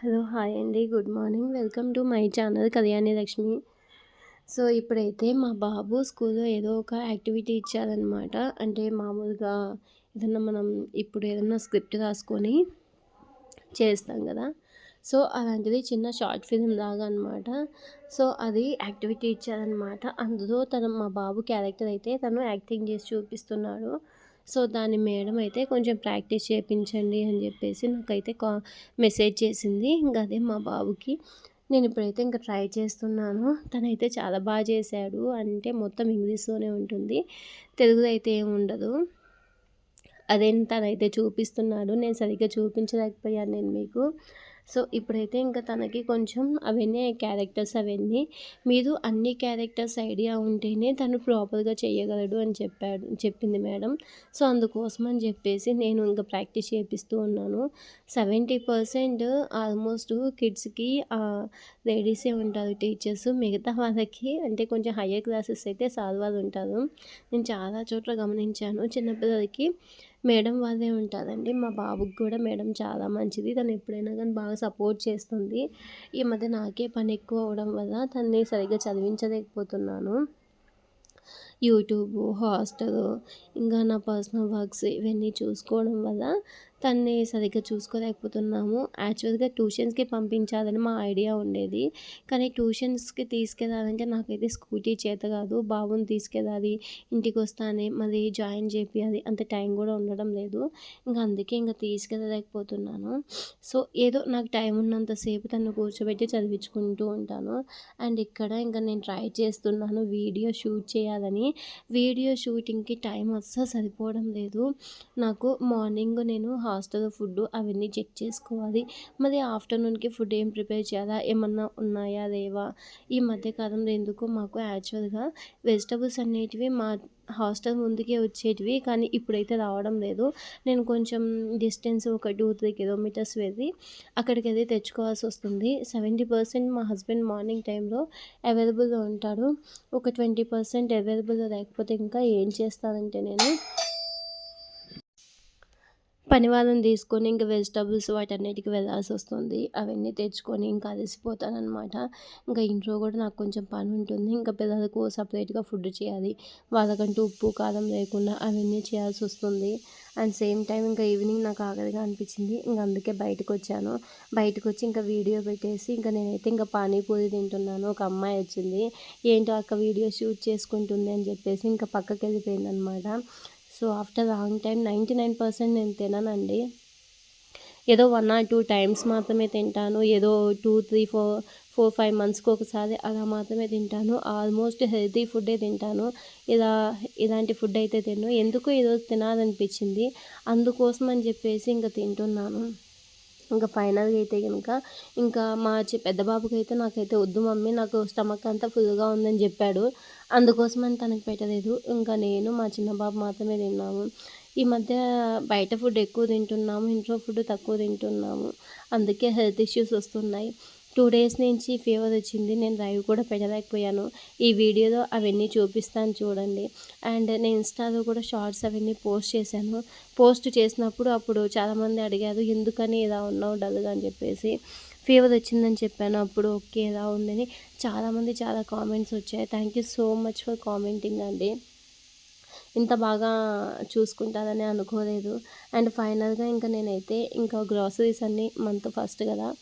Hello hi అండి. Good morning. Welcome to my channel Kalyani Lakshmi. So ఇప్పుడైతే మా బాబు స్కూల్లో ఏదో ఒక యాక్టివిటీ ఇచ్చారనమాట అంటే మామూలుగా ఏదన్నా మనం ఇప్పుడు ఏదన్నా స్క్రిప్ట్ రాసుకొని చేస్తాం కదా. సో అలాంటిది చిన్న షార్ట్ ఫిలిం లాగా అనమాట సో అది యాక్టివిటీ ఇచ్చారనమాట అందులో తను మా బాబు క్యారెక్టర్ అయితే తను యాక్టింగ్ చేసి చూపిస్తున్నాడు. సో దాని మేడం అయితే కొంచెం ప్రాక్టీస్ చేయించండి అని చెప్పేసి నాకైతే కా మెసేజ్ చేసింది. ఇంకా అదే మా బాబుకి. నేను ఇప్పుడైతే ఇంకా ట్రై చేస్తున్నాను. తనైతే చాలా బాగా చేశాడు. అంటే మొత్తం ఇంగ్లీష్లోనే ఉంటుంది. తెలుగులో అయితే ఏమి ఉండదు. అదే తనైతే చూపిస్తున్నాడు. నేను సరిగ్గా చూపించలేకపోయాను నేను మీకు. సో ఇప్పుడైతే ఇంకా తనకి కొంచెం అవన్నీ క్యారెక్టర్స్ అవన్నీ మీరు అన్ని క్యారెక్టర్స్ ఐడియా ఉంటేనే తను ప్రాపర్గా చేయగలడు అని చెప్పాడు చెప్పింది మేడం. సో అందుకోసం అని చెప్పేసి నేను ఇంకా ప్రాక్టీస్ చేపిస్తూ ఉన్నాను. సెవెంటీ పర్సెంట్ ఆల్మోస్ట్ కిడ్స్కి లేడీసే ఉంటారు టీచర్స్. మిగతా వాళ్ళకి అంటే కొంచెం హయ్యర్ క్లాసెస్ అయితే సార్ వాళ్ళు ఉంటారు. నేను చాలా చోట్ల గమనించాను చిన్నపిల్లలకి. మేడం వాళ్ళే ఉంటారండి. మా బాబుకి కూడా మేడం చాలా మంచిది. తను ఎప్పుడైనా కానీ బాగా సపోర్ట్ చేస్తుంది. ఈ మధ్య నాకే పని ఎక్కువ అవడం వల్ల తన్ని సరిగ్గా చదివించలేకపోతున్నాను. యూట్యూబ్ హాస్టల్ ఇంకా నా పర్సనల్ వర్క్స్ ఇవన్నీ చూసుకోవడం వల్ల తన్ని సరిగ్గా చూసుకోలేకపోతున్నాము. యాక్చువల్గా ట్యూషన్స్కి పంపించాలని మా ఐడియా ఉండేది. కానీ ట్యూషన్స్కి తీసుకెళ్ళాలంటే నాకైతే స్కూటీ చేత కాదు బాబుని తీసుకెళ్ళాలి ఇంటికి వస్తానే మళ్ళీ జాయిన్ చేపియాలి అంత టైం కూడా ఉండడం లేదు. ఇంకా అందుకే ఇంకా తీసుకెళ్ళలేకపోతున్నాను. సో ఏదో నాకు టైం ఉన్నంతసేపు తను కూర్చోబెట్టి చదివించుకుంటూ ఉంటాను. అండ్ ఇక్కడ ఇంకా నేను ట్రై చేస్తున్నాను వీడియో షూట్ చేయాలని. వీడియో షూటింగ్కి టైం అస్సలు సరిపోవడం లేదు. నాకు మార్నింగ్ నేను హాస్టల్ ఫుడ్ అవన్నీ చెక్ చేసుకోవాలి. మరి ఆఫ్టర్నూన్కి ఫుడ్ ఏం ప్రిపేర్ చేయాలా? ఏమన్నా ఉన్నాయా లేవా? ఈ మధ్యకాలంలో ఎందుకు మాకు యాక్చువల్గా వెజిటబుల్స్ అనేటివి మా హాస్టల్ ముందుకే వచ్చేటివి కానీ ఇప్పుడైతే రావడం లేదు. నేను కొంచెం డిస్టెన్స్ ఒక టూ త్రీ కిలోమీటర్స్ వెళ్ళి అక్కడికి వెళ్ళి తెచ్చుకోవాల్సి వస్తుంది. సెవెంటీ పర్సెంట్ మా హస్బెండ్ మార్నింగ్ టైంలో అవైలబుల్లో ఉంటాడు. ఒక ట్వంటీ పర్సెంట్ అవైలబుల్ లేకపోతే ఇంకా ఏం చేస్తానంటే నేను పని వాళ్ళని తీసుకొని ఇంకా వెజిటబుల్స్ వాటన్నిటికి వెళ్ళాల్సి వస్తుంది. అవన్నీ తెచ్చుకొని ఇంకా అలసిపోతానమాట ఇంకా ఇంట్లో కూడా నాకు కొంచెం పని ఉంటుంది. ఇంకా పిల్లలకు సపరేట్గా ఫుడ్ చేయాలి. వాళ్ళకంటూ ఉప్పు కారం లేకుండా అవన్నీ చేయాల్సి వస్తుంది. అండ్ సేమ్ టైం ఇంకా ఈవినింగ్ నాకు ఆకలిగా అనిపించింది. ఇంకా అందుకే బయటకు వచ్చాను. బయటకు వచ్చి ఇంకా వీడియో పెట్టేసి ఇంకా నేనైతే ఇంకా పానీపూరి తింటున్నాను. ఒక అమ్మాయి వచ్చింది. ఏంటో అక్క వీడియో షూట్ చేసుకుంటుంది అని చెప్పేసి ఇంకా పక్కకి వెళ్ళిపోయింది అనమాట so after long time ninety nine percent నేను తిననండి. ఏదో వన్ ఆర్ టూ టైమ్స్ మాత్రమే తింటాను. ఏదో two three four four five మంత్స్కి ఒకసారి అలా మాత్రమే తింటాను. ఆల్మోస్ట్ హెల్తీ ఫుడ్డే తింటాను. ఇలా ఇలాంటి ఫుడ్ అయితే తిన్ను. ఎందుకు ఈరోజు తినాలనిపించింది. అందుకోసం అని చెప్పేసి ఇంకా తింటున్నాను. ఇంకా ఫైనల్గా అయితే కనుక ఇంకా మా పెద్ద బాబుకి అయితే నాకైతే వద్దు మమ్మీ నాకు స్టమక్ అంతా ఫుల్గా ఉందని చెప్పాడు. అందుకోసమని తనకు పెట్టలేదు. ఇంకా నేను మా చిన్న బాబు మాత్రమే తిన్నాము. ఈ మధ్య బయట ఫుడ్ ఎక్కువ తింటున్నాము ఇంట్లో ఫుడ్ తక్కువ తింటున్నాము. అందుకే హెల్త్ ఇష్యూస్ వస్తున్నాయి. టూ డేస్ నుంచి ఫీవర్ వచ్చింది. నేను లైవ్ కూడా పెట్టలేకపోయాను. ఈ వీడియోలో అవన్నీ చూపిస్తాను చూడండి. అండ్ నేను ఇన్స్టాలో కూడా షార్ట్స్ అవన్నీ పోస్ట్ చేశాను. పోస్ట్ చేసినప్పుడు అప్పుడు చాలామంది అడిగారు ఎందుకని ఇలా ఉన్నావు డల్గా? అని చెప్పేసి. ఫీవర్ వచ్చిందని చెప్పాను. అప్పుడు ఓకే ఎలా ఉందని చాలామంది చాలా కామెంట్స్ వచ్చాయి. Thank you so much for commenting అండి. ఇంత బాగా చూసుకుంటారని అనుకోలేదు. అండ్ ఫైనల్గా ఇంకా నేనైతే ఇంకా గ్రాసరీస్ అన్నీ మంత్ ఫస్ట్ కదా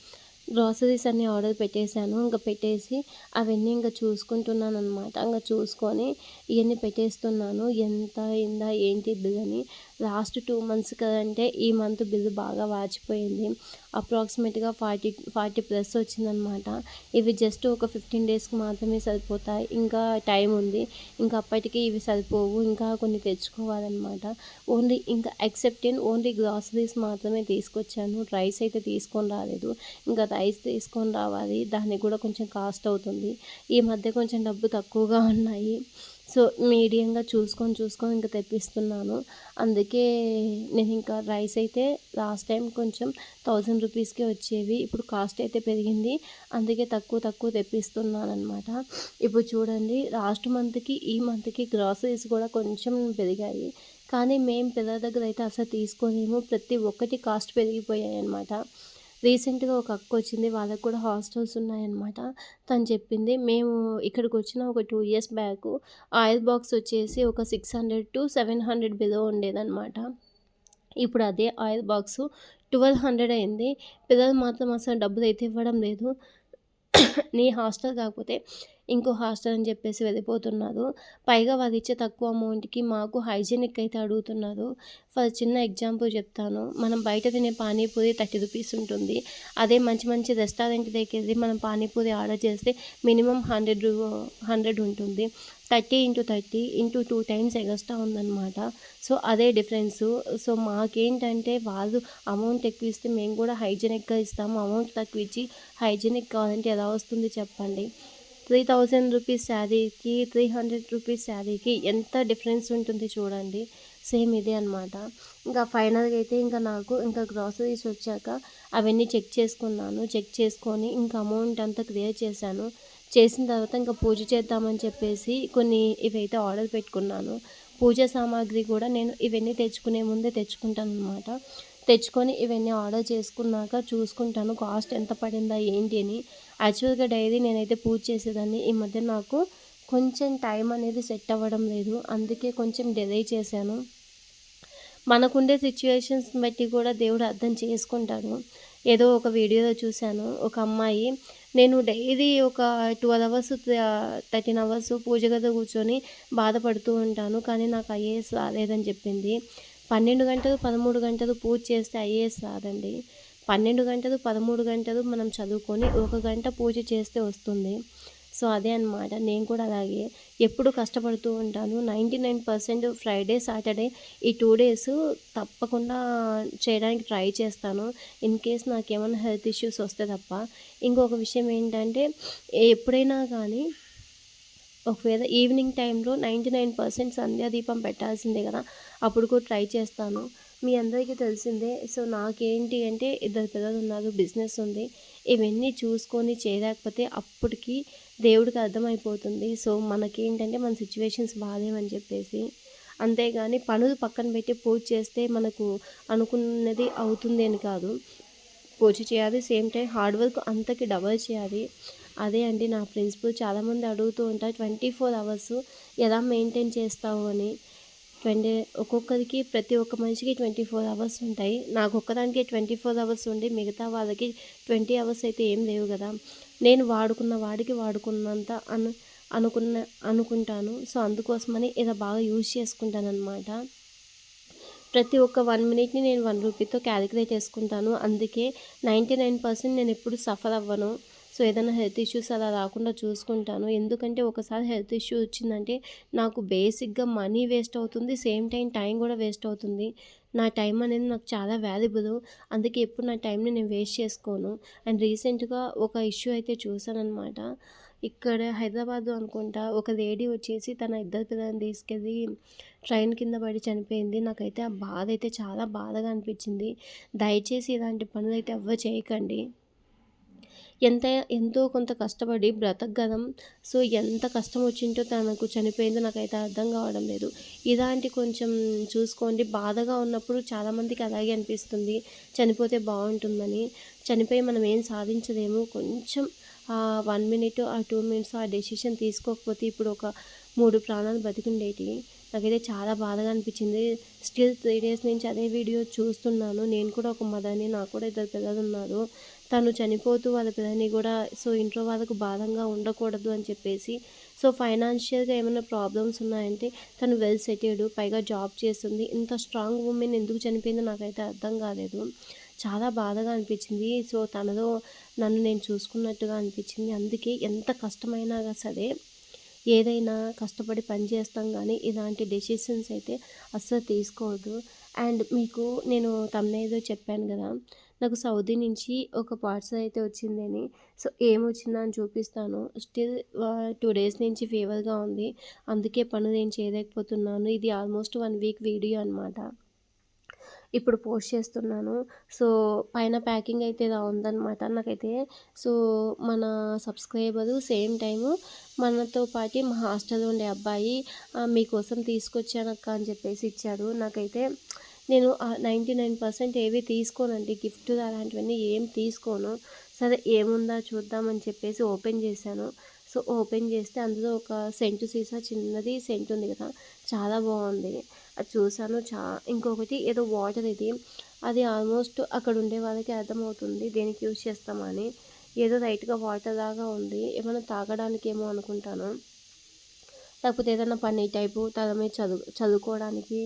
గ్రాసరీస్ అన్నీ ఆర్డర్ పెట్టేశాను. ఇంకా పెట్టేసి అవన్నీ ఇంకా చూసుకుంటున్నాను అనమాట ఇంకా చూసుకొని ఇవన్నీ పెట్టేస్తున్నాను. ఎంత అయిందా ఏంటి బిల్ అని లాస్ట్ టూ మంత్స్ కదంటే ఈ మంత్ బిల్లు బాగా వాచిపోయింది. అప్రాక్సిమేట్గా ఫార్టీ ఫార్టీ ప్లస్ వచ్చిందనమాట. ఇవి జస్ట్ ఒక ఫిఫ్టీన్ డేస్కి మాత్రమే సరిపోతాయి. ఇంకా టైం ఉంది. ఇంకా అప్పటికి ఇవి సరిపోవు. ఇంకా కొన్ని తెచ్చుకోవాలన్నమాట. ఓన్లీ ఇంకా ఎక్సెప్ట్ ఇన్ ఓన్లీ గ్రాసరీస్ మాత్రమే తీసుకొచ్చాను. రైస్ అయితే తీసుకొని రాలేదు. ఇంకా రైస్ తీసుకొని రావాలి. దానికి కూడా కొంచెం కాస్ట్ అవుతుంది. ఈ మధ్య కొంచెం డబ్బు తక్కువగా ఉన్నాయి. సో మీడియంగా చూసుకొని చూసుకొని ఇంకా తెప్పిస్తున్నాను. అందుకే నేను ఇంకా రైస్ అయితే లాస్ట్ టైం కొంచెం థౌజండ్ రూపీస్కే వచ్చేవి. ఇప్పుడు కాస్ట్ అయితే పెరిగింది. అందుకే తక్కువ తక్కువ తెప్పిస్తున్నాను అనమాట ఇప్పుడు చూడండి లాస్ట్ మంత్కి ఈ మంత్కి గ్రాసరీస్ కూడా కొంచెం పెరిగాయి. కానీ మేము పిల్లల దగ్గర అయితే అసలు తీసుకోలేము. ప్రతి ఒక్కటి కాస్ట్ పెరిగిపోయాయి అనమాట రీసెంట్‌గా ఒక అక్క వచ్చింది. వాళ్ళకు కూడా హాస్టల్స్ ఉన్నాయన్నమాట. తను చెప్పింది. మేము ఇక్కడికి వచ్చిన ఒక two years back oil box వచ్చేసి ఒక 600-700 బిలో ఉండేదన్నమాట. ఇప్పుడు అదే ఆయిల్ బాక్సు 1200 అయింది. పిల్లలు మాత్రం అసలు డబ్బులు అయితే ఇవ్వడం లేదు. నీ హాస్టల్ కాకపోతే ఇంకో హాస్టల్ అని చెప్పేసి వెళ్ళిపోతున్నారు. పైగా వాళ్ళు ఇచ్చే తక్కువ అమౌంట్‌కి మాకు హైజీనిక్ అయితే అడుగుతున్నారు. ఫర్ చిన్న ఎగ్జాంపుల్ చెప్తాను. మనం బయట తినే పానీపూరి 30 రూపీస్ ఉంటుంది. అదే మంచి మంచి రెస్టారెంట్ దగ్గరికెళ్ళి మనం పానీపూరి ఆర్డర్ చేస్తే మినిమం హండ్రెడ్ రూ 100 ఉంటుంది. 30 into 30 into two times extra ఉందన్నమాట. సో, అదే డిఫరెన్సు. సో, మాకేంటంటే వాళ్ళు అమౌంట్ ఎక్కువ ఇస్తే మేము కూడా హైజీనిక్‌గా ఇస్తాము. అమౌంట్ తక్కువ ఇచ్చి హైజీనిక్ కావాలంటే ఎలా వస్తుంది చెప్పండి. 3000 రూపీస్ శారీకి 300 రూపీస్ శారీకి ఎంత డిఫరెన్స్ ఉంటుంది చూడండి. సేమ్ ఇదే అనమాట. ఇంకా ఫైనల్‌గా అయితే ఇంకా నాకు ఇంకా గ్రాసరీస్ వచ్చాక అవన్నీ చెక్ చేసుకున్నాను. చెక్ చేసుకొని ఇంకా అమౌంట్ అంతా క్లియర్ చేశాను. చేసిన తర్వాత ఇంకా పూజ చేద్దామని చెప్పేసి కొన్ని ఇవైతే ఆర్డర్ పెట్టుకున్నాను. పూజ సామాగ్రి కూడా నేను ఇవన్నీ తెచ్చుకునే ముందే తెచ్చుకుంటాను అనమాట తెచ్చుకొని ఇవన్నీ ఆర్డర్ చేసుకున్నాక చూసుకుంటాను కాస్ట్ ఎంత పడిందా ఏంటి అని. యాక్చువల్‌గా డైరీ నేనైతే పూజ చేసేదాన్ని. ఈ మధ్య నాకు కొంచెం టైం అనేది సెట్ అవ్వడం లేదు. అందుకే కొంచెం డిలే చేశాను. మనకుండే సిచ్యువేషన్స్ బట్టి కూడా దేవుడు అర్థం చేసుకుంటాడు. ఏదో ఒక వీడియోలో చూశాను. ఒక అమ్మాయి నేను డైలీ ఒక 12 అవర్స్ థర్టీన్ అవర్స్ పూజ గదిలో కూర్చొని బాధపడుతూ ఉంటాను. కానీ నాకు ఐఏఎస్ రాలేదని చెప్పింది. 12 గంటలు, 13 గంటలు పూజ చేస్తే ఐఏఎస్ రాదండి. 12 గంటలు, 13 గంటలు మనం చదువుకొని ఒక గంట పూజ చేస్తే వస్తుంది. సో, అదే అనమాట. నేను కూడా అలాగే ఎప్పుడు కష్టపడుతూ ఉంటాను. 99% ఫ్రైడే, సాటర్డే ఈ టూ డేస్ తప్పకుండా చేయడానికి ట్రై చేస్తాను. ఇన్ కేస్ నాకేమైనా హెల్త్ ఇష్యూస్ వస్తే తప్ప. ఇంకొక విషయం ఏంటంటే ఎప్పుడైనా కానీ ఒకవేళ ఈవినింగ్ టైంలో నైంటీ నైన్ పర్సెంట్ సంధ్యాదీపం పెట్టాల్సిందే కదా! అప్పుడు కూడా ట్రై చేస్తాను. మీ అందరికీ తెలిసిందే. సో, నాకేంటి అంటే ఇద్దరు పిల్లలు ఉన్నారు బిజినెస్ ఉంది. ఇవన్నీ చూసుకొని చేయలేకపోతే అప్పటికి దేవుడికి అర్థమైపోతుంది. సో, మనకేంటంటే మన సిచ్యువేషన్స్ బాలేవని చెప్పేసి. అంతేగాని పనులు పక్కన పెట్టి పూజ చేస్తే మనకు అనుకున్నది అవుతుంది అని కాదు. పూజ చేయాలి. సేమ్ టైం హార్డ్ వర్క్ అంతకి డబల్ చేయాలి. అదే అండి నా ప్రిన్సిపల్. చాలామంది అడుగుతూ ఉంటారు 24 అవర్స్ ఎలా మెయింటైన్ చేస్తావు అని. ట్వంటీ ఒక్కొక్కరికి ప్రతి ఒక్క మనిషికి 24 అవర్స్ ఉంటాయి. నాకు ఒక్కదానికి ట్వంటీ ఫోర్ అవర్స్ ఉండి మిగతా వాళ్ళకి 20 అవర్స్ అయితే ఏం లేవు కదా! నేను వాడుకున్న వాడికి వాడుకున్నంత అను అనుకున్న అనుకుంటాను. సో, అందుకోసమని ఇలా బాగా యూజ్ చేసుకుంటాను అనమాట ప్రతి ఒక్క వన్ మినిట్‌ని నేను వన్ రూపీతో క్యాలిక్యులేట్ చేసుకుంటాను. అందుకే నైంటీ నైన్ పర్సెంట్ నేను ఎప్పుడు సఫర్ అవ్వను. సో, ఏదైనా హెల్త్ ఇష్యూస్ అలా రాకుండా చూసుకుంటాను. ఎందుకంటే ఒకసారి హెల్త్ ఇష్యూ వచ్చిందంటే నాకు బేసిక్‌గా మనీ వేస్ట్ అవుతుంది. సేమ్ టైం టైం కూడా వేస్ట్ అవుతుంది. నా టైం అనేది నాకు చాలా వాల్యుబుల్. అందుకే ఎప్పుడు నా టైంని నేను వేస్ట్ చేసుకోను. అండ్ రీసెంట్‌గా ఒక ఇష్యూ అయితే చూసానమాట ఇక్కడ హైదరాబాద్ అనుకుంటా ఒక లేడీ వచ్చేసి తన ఇద్దరు పిల్లల్ని తీసుకెళ్ళి ట్రైన్ కింద పడి చనిపోయింది. నాకైతే ఆ బాధ అయితే చాలా బాధగా అనిపించింది. దయచేసి ఇలాంటి పనులు అయితే ఎవ్వరు చేయకండి. ఎంత ఎంతో కొంత కష్టపడి బ్రతకగలం. సో, ఎంత కష్టం వచ్చింటో తనకు చనిపోయిందో నాకైతే అర్థం కావడం లేదు. ఇలాంటి కొంచెం చూసుకోండి. బాధగా ఉన్నప్పుడు చాలామందికి అలాగే అనిపిస్తుంది. చనిపోతే బాగుంటుందని చనిపోయి మనం ఏం సాధించలేము. కొంచెం వన్ మినిట్, ఆ టూ మినిట్స్ ఆ డెసిషన్ తీసుకోకపోతే ఇప్పుడు ఒక మూడు ప్రాణాలు బతికుండేటి నాకైతే చాలా బాధగా అనిపించింది. స్టిల్ త్రీ డేస్ నుంచి అదే వీడియో చూస్తున్నాను. నేను కూడా ఒక మదర్‌ని. నాకు కూడా ఇద్దరు పిల్లలు ఉన్నారు తను చనిపోతూ వాళ్ళ పిల్లల్ని కూడా సో, ఇంట్లో వాళ్ళకు భారంగా ఉండకూడదు అని చెప్పేసి సో, ఫైనాన్షియల్‌గా ఏమైనా ప్రాబ్లమ్స్ ఉన్నాయంటే తను వెల్ సెటిల్డ్. పైగా జాబ్ చేస్తుంది. ఇంత స్ట్రాంగ్ ఉమెన్ ఎందుకు చనిపోయిందో నాకైతే అర్థం కాలేదు. చాలా బాధగా అనిపించింది. సో, తనలో నన్ను నేను చూసుకున్నట్టుగా అనిపించింది. అందుకే ఎంత కష్టమైనా సరే ఏదైనా కష్టపడి పని చేస్తాం కానీ ఇలాంటి డెసిషన్స్ అయితే అస్సలు తీసుకోవద్దు. అండ్ మీకు నేను థంబ్‌నెయిల్‌లో చెప్పాను కదా! నాకు సౌదీ నుంచి ఒక పార్సెల్ అయితే వచ్చిందని. సో, ఏమొచ్చిందా అని చూపిస్తాను. స్టిల్ టూ డేస్ నుంచి ఫీవర్‌గా ఉంది. అందుకే పని నేను చేయలేకపోతున్నాను. ఇది ఆల్మోస్ట్ వన్ వీక్ వీడియో అనమాట. ఇప్పుడు పోస్ట్ చేస్తున్నాను. సో, పైన ప్యాకింగ్ అయితే ఇలా ఉందనమాట. నాకైతే సో, మన సబ్స్క్రైబరు సేమ్ టైము మనతో పాటు మా హాస్టల్‌లో ఉండే అబ్బాయి మీకోసం తీసుకొచ్చానక్క అని చెప్పేసి ఇచ్చాడు. నాకైతే నేను నైంటీ నైన్ పర్సెంట్ ఏవి తీసుకోనండి. గిఫ్ట్ అలాంటివన్నీ ఏం తీసుకోను. సరే ఏముందా చూద్దామని చెప్పేసి ఓపెన్ చేశాను. సో ఓపెన్ చేస్తే అందులో ఒక సెంటు సీసా చిన్నది సెంట్ ఉంది కదా చాలా బాగుంది. అది చూసాను చా ఇంకొకటి ఏదో వాటర్ ఇది. అది ఆల్మోస్ట్ అక్కడ ఉండే వాళ్ళకి అర్థమవుతుంది దేనికి యూజ్ చేస్తామని. ఏదో రైట్గా వాటర్ లాగా ఉంది ఏమైనా తాగడానికి ఏమో అనుకుంటాను. లేకపోతే ఏదైనా పని టైపు తల మీద చదువు చదువుకోవడానికి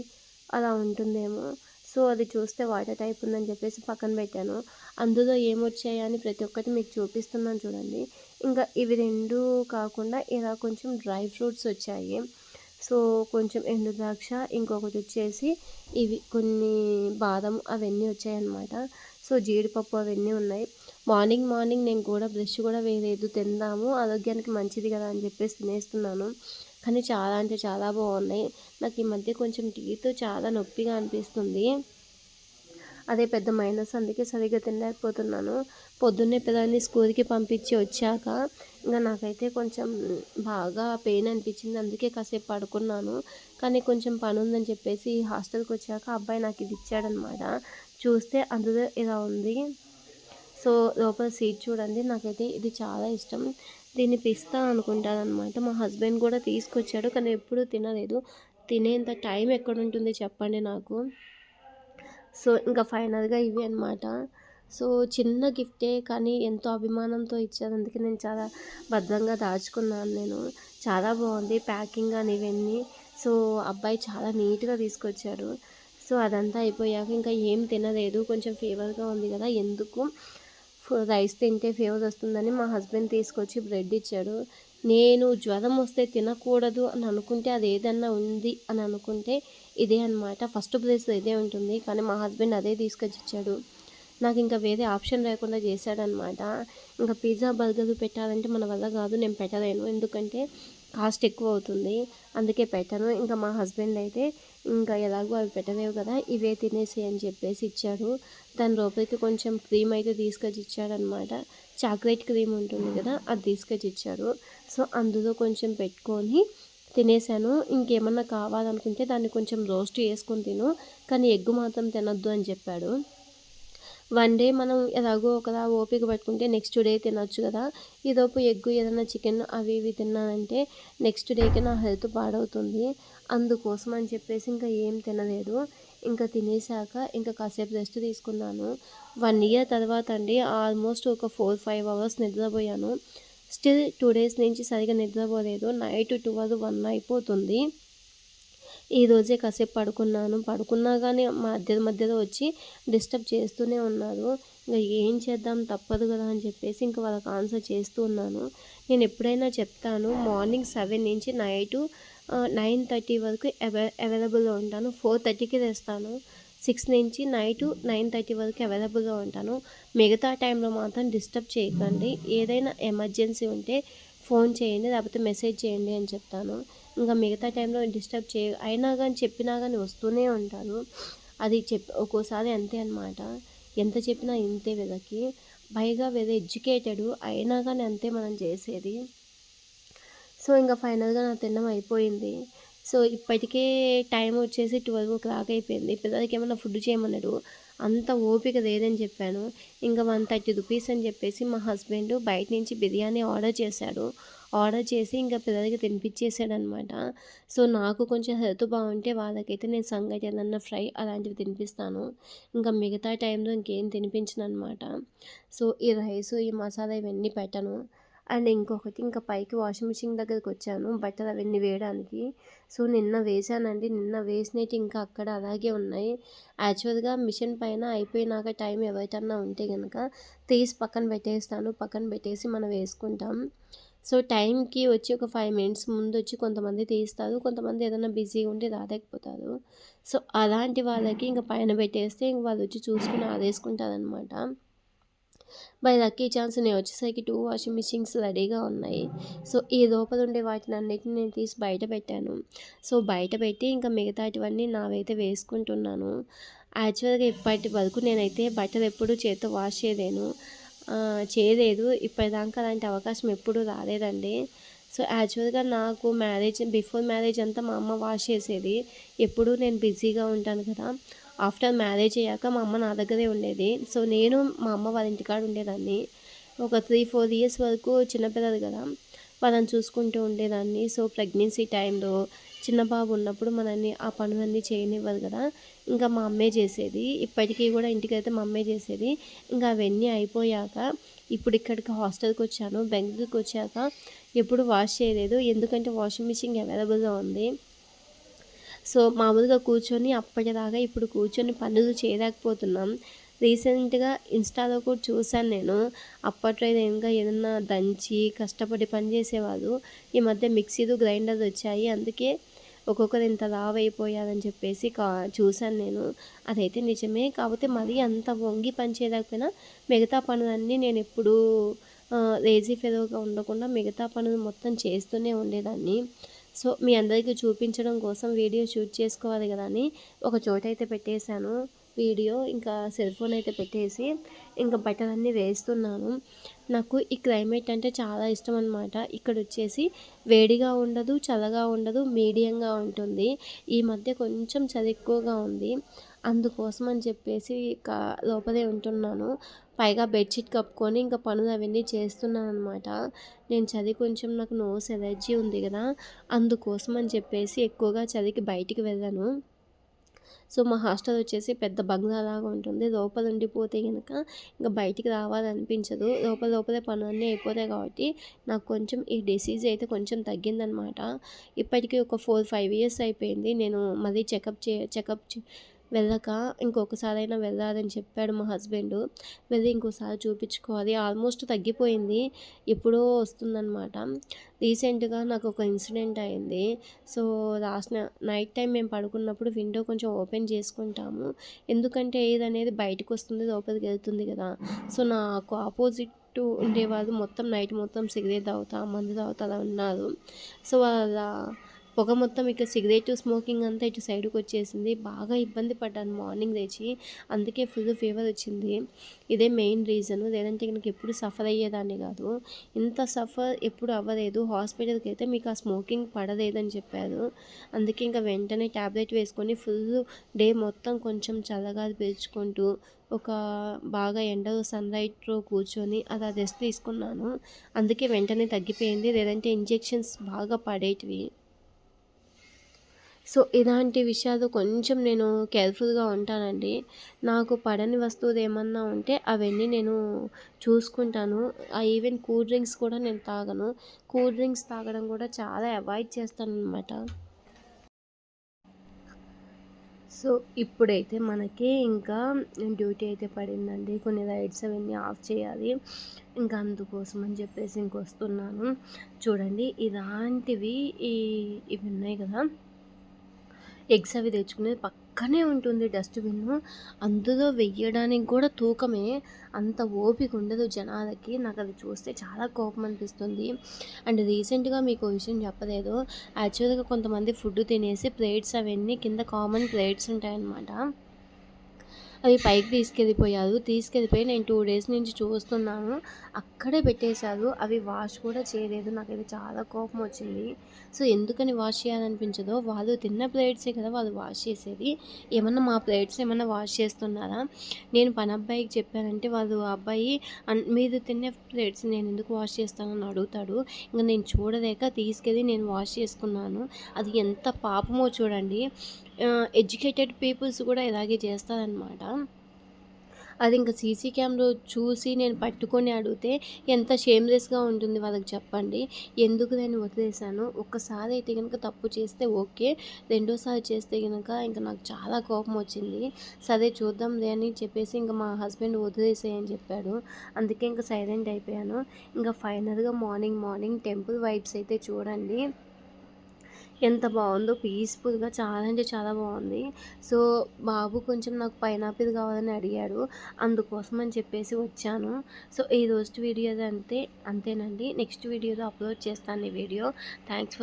అలా ఉంటుందేమో. సో అది చూస్తే వాటర్ టైప్ ఉందని చెప్పేసి పక్కన పెట్టాను. అందులో ఏమొచ్చాయని ప్రతి ఒక్కటి మీకు చూపిస్తున్నాను చూడండి. ఇంకా ఇవి రెండు కాకుండా ఇలా కొంచెం డ్రై ఫ్రూట్స్ వచ్చాయి. సో కొంచెం ఎండు ద్రాక్ష ఇంకొకటి వచ్చేసి ఇవి కొన్ని బాదం అవన్నీ వచ్చాయన్నమాట. సో జీడిపప్పు అవన్నీ ఉన్నాయి. మార్నింగ్ మార్నింగ్ నేను కూడా బ్రష్ కూడా వేయలేదు. తిందాము ఆరోగ్యానికి మంచిది కదా అని చెప్పేసి తినేస్తున్నాను. కానీ చాలా అంటే చాలా బాగున్నాయి. నాకు ఈ మధ్య కొంచెం టీత్ చాలా నొప్పిగా అనిపిస్తుంది. అదే పెద్ద మైనస్ అందుకే సరిగ్గా తినలేకపోతున్నాను. పొద్దున్నే పిల్లల్ని స్కూల్కి పంపించి వచ్చాక ఇంకా నాకైతే కొంచెం బాగా పెయిన్ అనిపించింది. అందుకే కాసేపు పడుకున్నాను. కానీ కొంచెం పని ఉందని చెప్పేసి హాస్టల్కి వచ్చాక అబ్బాయి నాకు ఇది ఇచ్చాడనమాట చూస్తే అందులో ఇలా ఉంది. సో లోపల సీట్ చూడండి. నాకైతే ఇది చాలా ఇష్టం. దీన్ని పిస్తా అనుకుంటారనమాట మా హస్బెండ్ కూడా తీసుకొచ్చాడు కానీ ఎప్పుడూ తినలేదు. తినేంత టైం ఎక్కడ ఉంటుంది చెప్పండి నాకు. సో ఇంకా ఫైనల్గా ఇవి అనమాట సో చిన్న గిఫ్టే కానీ ఎంతో అభిమానంతో ఇచ్చారు. అందుకే నేను చాలా భద్రంగా దాచుకున్నాను నేను. చాలా బాగుంది ప్యాకింగ్ అని ఇవన్నీ. సో అబ్బాయి చాలా నీట్గా తీసుకొచ్చాడు సో అదంతా అయిపోయాక ఇంకా ఏం తినలేదు. కొంచెం ఫీవర్గా ఉంది కదా ఎందుకు? రైస్ తింటే ఫీవర్ వస్తుందని మా హస్బెండ్ తీసుకొచ్చి బ్రెడ్ ఇచ్చాడు. నేను జ్వరం వస్తే తినకూడదు అని అనుకుంటే అది ఏదన్నా ఉంది అని అనుకుంటే ఇదే అనమాట ఫస్ట్ ప్లేస్ ఇదే ఉంటుంది కానీ మా హస్బెండ్ అదే తీసుకొచ్చి ఇచ్చాడు. నాకు ఇంకా వేరే ఆప్షన్ లేకుండా చేశాడనమాట ఇంకా పిజ్జా బర్గర్ పెట్టాలంటే మన వల్ల కాదు నేను పెట్టలేను. ఎందుకంటే కాస్ట్ ఎక్కువ అవుతుంది అందుకే పెట్టాను. ఇంకా మా హస్బెండ్ అయితే ఇంకా ఎలాగో అవి పెట్టలేవు కదా ఇవే తినేసి అని చెప్పేసి ఇచ్చాడు. దాని లోపలికి కొంచెం క్రీమ్ అయితే తీసుకొచ్చి ఇచ్చాడనమాట చాక్లెట్ క్రీమ్ ఉంటుంది కదా అది తీసుకొచ్చి ఇచ్చాడు సో అందులో కొంచెం పెట్టుకొని తినేసాను. ఇంకేమన్నా కావాలనుకుంటే దాన్ని కొంచెం రోస్ట్ చేసుకొని తిను కానీ ఎగ్గు మాత్రం తినద్దు అని చెప్పాడు. వన్ డే మనం ఎలాగో ఒకలా ఓపిక పట్టుకుంటే నెక్స్ట్ డే తినొచ్చు కదా. ఈలోపు ఎగ్గు ఏదైనా చికెన్ అవి ఇవి తిన్నానంటే నెక్స్ట్ డేకి నా హెల్త్ పాడవుతుంది. అందుకోసం అని చెప్పేసి ఇంకా ఏం తినలేదు. ఇంకా తినేసాక ఇంకా కాసేపు రెస్ట్ తీసుకున్నాను. వన్ ఇయర్ తర్వాత అండి ఆల్మోస్ట్ ఒక ఫోర్ ఫైవ్ అవర్స్ నిద్రపోయాను. స్టిల్ టూ డేస్ నుంచి సరిగా నిద్రపోలేదు. నైట్ ట్వెల్వ్ వన్ అయిపోతుంది. ఈరోజే కాసేపు పడుకున్నాను. పడుకున్నా కానీ మధ్య మధ్యలో వచ్చి డిస్టర్బ్ చేస్తూనే ఉన్నారు. ఇంకా ఏం చేద్దాం? తప్పదు కదా అని చెప్పేసి ఇంకా వాళ్ళకి ఆన్సర్ చేస్తూ ఉన్నాను. నేను ఎప్పుడైనా చెప్తాను మార్నింగ్ సెవెన్ నుంచి నైట్ నైన్ థర్టీ వరకు అవై అవైలబుల్లో ఉంటాను. ఫోర్ థర్టీకి తెస్తాను సిక్స్ నుంచి నైట్ నైన్ థర్టీ వరకు అవైలబుల్గా ఉంటాను. మిగతా టైంలో మాత్రం డిస్టర్బ్ చేయకండి. ఏదైనా ఎమర్జెన్సీ ఉంటే ఫోన్ చేయండి లేకపోతే మెసేజ్ చేయండి అని చెప్తాను. ఇంకా మిగతా టైంలో డిస్టర్బ్ చేయ అయినా కానీ చెప్పినా కానీ వస్తూనే ఉంటారు అది చెప్ ఒక్కోసారి అంతే అనమాట ఎంత చెప్పినా ఇంతే వీళ్ళకి పైగా వీళ్ళ ఎడ్యుకేటెడ్ అయినా కానీ అంతే మనం చేసేది. సో ఇంకా ఫైనల్గా నా తినడం అయిపోయింది. సో ఇప్పటికే టైం వచ్చేసి ట్వెల్వ్ ఓ క్లాక్ అయిపోయింది. పిల్లలకి ఏమైనా ఫుడ్ చేయమన్నాడు. అంత ఓపిక లేదని చెప్పాను. ఇంకా వన్ థర్టీ రూపీస్ అని చెప్పేసి మా హస్బెండ్ బయట నుంచి బిర్యానీ ఆర్డర్ చేశాడు. ఆర్డర్ చేసి ఇంకా పిల్లలకి తినిపించేసాడు అనమాట సో నాకు కొంచెం హెల్త్ బాగుంటే వాళ్ళకైతే నేను సంగటి ఏదన్నా ఫ్రై అలాంటివి తినిపిస్తాను. ఇంకా మిగతా టైంలో ఇంకేం తినిపించను అనమాట సో ఈ రైస్ ఈ మసాలా ఇవన్నీ పెట్టను. అండ్ ఇంకొకటి ఇంకా పైకి వాషింగ్ మిషన్ దగ్గరికి వచ్చాను బట్టలు అవన్నీ వేయడానికి. సో నిన్న వేసానండి నిన్న వేసినవి ఇంకా అక్కడ అలాగే ఉన్నాయి. యాక్చువల్గా మిషన్ పైన అయిపోయినాక టైం ఎవరికన్నా ఉంటే కనుక తీసి పక్కన పెట్టేస్తాను. పక్కన పెట్టేసి మనం వేసుకుంటాం. సో టైంకి వచ్చి ఒక ఫైవ్ మినిట్స్ ముందు వచ్చి కొంతమంది తీస్తారు. కొంతమంది ఏదైనా బిజీగా ఉంటే రాలేకపోతారు. సో అలాంటి వాళ్ళకి ఇంకా పైన పెట్టేస్తే ఇంక వాళ్ళు వచ్చి చూసుకుని ఆదేసుకుంటారు అనమాట బై లక్కీ ఛాన్స్ నేను వచ్చేసరికి టూ వాషింగ్ మిషన్స్ రెడీగా ఉన్నాయి. సో ఈ లోపల ఉండే వాటిని అన్నిటిని నేను తీసి బయట పెట్టాను. సో బయట పెట్టి ఇంకా మిగతాటివన్నీ నావైతే వేసుకుంటున్నాను. యాక్చువల్గా ఇప్పటి వరకు నేనైతే బట్టలు ఎప్పుడు చేతితో వాష్ చేయలేను. చేయలేదు. ఇప్పటిదాకా అలాంటి అవకాశం ఎప్పుడూ రాలేదండి. సో యాక్చువల్గా నాకు మ్యారేజ్ బిఫోర్ మ్యారేజ్ అంతా మా అమ్మ వాష్ చేసేది. ఎప్పుడూ నేను బిజీగా ఉంటాను కదా. ఆఫ్టర్ మ్యారేజ్ అయ్యాక మా అమ్మ నా దగ్గరే ఉండేది. సో నేను మా అమ్మ వాళ్ళ ఇంటికాడ ఉండేదాన్ని. ఒక త్రీ ఫోర్ ఇయర్స్ వరకు చిన్నపిల్లలు కదా. వాళ్ళని చూసుకుంటూ ఉండేదాన్ని. సో ప్రెగ్నెన్సీ టైంలో చిన్న బాబు ఉన్నప్పుడు మనల్ని ఆ పనులన్నీ చేయనివ్వదు కదా. ఇంకా మా అమ్మే చేసేది. ఇప్పటికీ కూడా ఇంటికైతే మా అమ్మే చేసేది. ఇంకా అవన్నీ అయిపోయాక ఇప్పుడు ఇక్కడికి హాస్టల్కి వచ్చాను. బెంగళూరుకి వచ్చాక ఎప్పుడు వాష్ చేయలేదు. ఎందుకంటే వాషింగ్ మిషన్ అవైలబుల్గా ఉంది. సో మామూలుగా కూర్చొని అప్పటిదాకా ఇప్పుడు కూర్చొని పనులు చేయలేకపోతున్నాం. రీసెంట్గా ఇన్స్టాలో కూడా చూశాను నేను. అప్పట్లో ఇంకా ఏదన్నా దంచి కష్టపడి పని ఈ మధ్య మిక్సీలు గ్రైండర్లు వచ్చాయి. అందుకే ఒక్కొక్కరు ఇంత లావైపోయారని అయిపోయారని చెప్పేసి కా చూశాను నేను. అదైతే నిజమే. కాకపోతే మరీ అంత వంగి పని చేయలేకపోయినా మిగతా పనులన్నీ నేను ఎప్పుడూ లేజీ ఫెలోగా ఉండకుండా మిగతా పనులు మొత్తం చేస్తూనే ఉండేదాన్ని. సో మీ అందరికీ చూపించడం కోసం వీడియో షూట్ చేసుకోవాలి కదా అని ఒక చోట అయితే పెట్టేశాను. వీడియో ఇంకా సెల్ ఫోన్ అయితే పెట్టేసి ఇంకా బట్టలన్నీ వేస్తున్నాను. నాకు ఈ క్లైమేట్ అంటే చాలా ఇష్టం అనమాట ఇక్కడ వచ్చేసి వేడిగా ఉండదు చల్లగా ఉండదు మీడియంగా ఉంటుంది. ఈ మధ్య కొంచెం చలి ఎక్కువగా ఉంది. అందుకోసం అని చెప్పేసి లోపలే ఉంటున్నాను. పైగా బెడ్షీట్ కప్పుకొని ఇంకా పనులు అవన్నీ చేస్తున్నాను అనమాట నేను చలి కొంచెం నాకు నోస్ ఎలర్జీ ఉంది కదా అందుకోసం అని చెప్పేసి ఎక్కువగా చలికి బయటికి వెళ్ళాను. సో మా హాస్టల్ వచ్చేసి పెద్ద బంగ్లా లాగా ఉంటుంది. లోపల ఉండిపోతే కనుక ఇంకా బయటికి రావాలనిపించదు. లోపల లోపలే పనులన్నీ అయిపోతాయి కాబట్టి నాకు కొంచెం ఈ డిసీజ్ అయితే కొంచెం తగ్గిందనమాట ఇప్పటికీ ఒక ఫోర్ ఫైవ్ ఇయర్స్ అయిపోయింది. నేను మళ్ళీ చెకప్ చే చెకప్ వెళ్ళక ఇంకొకసారైనా వెళ్ళాలని చెప్పాడు మా హస్బెండ్. వెళ్ళి ఇంకోసారి చూపించుకోవాలి. ఆల్మోస్ట్ తగ్గిపోయింది. ఎప్పుడో వస్తుందన్నమాట. రీసెంట్గా నాకు ఒక ఇన్సిడెంట్ అయింది. సో లాస్ట్ నైట్ టైం మేము పడుకున్నప్పుడు విండో కొంచెం ఓపెన్ చేసుకుంటాము. ఎందుకంటే ఏదనేది బయటకు వస్తుంది లోపలికి వెళ్తుంది కదా. సో నాకు ఆపోజిట్ ఉండేవాళ్ళు మొత్తం నైట్ మొత్తం సిగరెట్ తాగుతా మందు తాగుతా అలా ఉన్నారు. సో వాళ్ళ పొగ మొత్తం ఇక సిగరెట్ స్మోకింగ్ అంతా ఇటు సైడ్కి వచ్చేసింది. బాగా ఇబ్బంది పడ్డాను మార్నింగ్ లేచి. అందుకే ఫుల్ ఫీవర్ వచ్చింది. ఇదే మెయిన్ రీజన్ లేదంటే నాకు ఎప్పుడు సఫర్ అయ్యేదాన్ని కాదు. ఇంత సఫర్ ఎప్పుడు అవ్వలేదు. హాస్పిటల్కి అయితే మీకు ఆ స్మోకింగ్ పడలేదని చెప్పారు. అందుకే ఇంకా వెంటనే ట్యాబ్లెట్ వేసుకొని ఫుల్ డే మొత్తం కొంచెం చల్లగా పీల్చుకుంటూ ఒక బాగా ఎండలో సన్లైట్లో కూర్చొని అలా రెస్ట్ తీసుకున్నాను. అందుకే వెంటనే తగ్గిపోయింది. లేదంటే ఇంజెక్షన్స్ బాగా పడేటివి. సో ఇలాంటి విషయాలు కొంచెం నేను కేర్ఫుల్గా ఉంటానండి. నాకు పడని వస్తువులు ఏమన్నా ఉంటే అవన్నీ నేను చూసుకుంటాను. ఈవెన్ కూల్ డ్రింక్స్ కూడా నేను తాగను. కూల్ డ్రింక్స్ తాగడం కూడా చాలా అవాయిడ్ చేస్తాను అనమాట సో ఇప్పుడైతే మనకి ఇంకా డ్యూటీ అయితే పడిందండి. కొన్ని లైట్స్ అవన్నీ ఆఫ్ చేయాలి. ఇంకా అందుకోసం అని చెప్పేసి ఇంకొస్తున్నాను చూడండి ఇలాంటివి ఇవి ఉన్నాయి కదా. ఎగ్స్ అవి తెచ్చుకునేది పక్కనే ఉంటుంది డస్ట్బిన్. అందులో వెయ్యడానికి కూడా తూకమే. అంత ఓపిక ఉండదు జనాలకి. నాకు అది చూస్తే చాలా కోపం అనిపిస్తుంది. అండ్ రీసెంట్గా మీకు విషయం చెప్పలేదు. యాక్చువల్గా కొంతమంది ఫుడ్ తినేసి ప్లేట్స్ అవన్నీ కింద కామన్ ప్లేట్స్ ఉంటాయన్నమాట. అవి పైకి తీసుకెళ్ళిపోయారు. తీసుకెళ్ళిపోయి నేను టూ డేస్ నుంచి చూస్తున్నాను. అక్కడే పెట్టేశారు. అవి వాష్ కూడా చేయలేదు. నాకైతే చాలా కోపం వచ్చింది. సో ఎందుకని వాష్ చేయాలనిపించదో వాళ్ళు తిన్న ప్లేట్సే కదా వాళ్ళు వాష్ చేసేది. ఏమన్నా మా ప్లేట్స్ ఏమన్నా వాష్ చేస్తున్నారా? నేను పని అబ్బాయికి చెప్పానంటే వాళ్ళు అబ్బాయి మీరు తినే ప్లేట్స్ నేను ఎందుకు వాష్ చేస్తానని అడుగుతాడు. ఇంకా నేను చూడలేక తీసుకెళ్ళి నేను వాష్ చేసుకున్నాను. అది ఎంత పాపమో చూడండి. ఎడ్యుకేటెడ్ పీపుల్స్ కూడా ఇలాగే చేస్తారనమాట అది ఇంకా సీసీ కెమెరా చూసి నేను పట్టుకొని అడిగితే ఎంత షేమ్లెస్గా ఉంటుంది వాళ్ళకి చెప్పండి. ఎందుకు నేను వదిలేసాను ఒక్కసారి అయితే కనుక తప్పు చేస్తే ఓకే. రెండోసారి చేస్తే కనుక ఇంకా నాకు చాలా కోపం వచ్చింది. సరే చూద్దాంలే అని చెప్పేసి ఇంకా మా హస్బెండ్ వదిలేసేయని చెప్పాడు. అందుకే ఇంకా సైలెంట్ అయిపోయాను. ఇంకా ఫైనల్గా మార్నింగ్ మార్నింగ్ టెంపుల్ వైబ్స్ అయితే చూడండి. ఎంత బాగుందో పీస్ఫుల్గా చాలా అంటే చాలా బాగుంది. సో బాబు కొంచెం నాకు పైనాపిల్ కావాలని అడిగాడు. అందుకోసం అని చెప్పేసి వచ్చాను. సో ఈ రోజు వీడియో అంతే అంతేనండి. నెక్స్ట్ వీడియోలో అప్లోడ్ చేస్తాను ఈ వీడియో. థ్యాంక్స్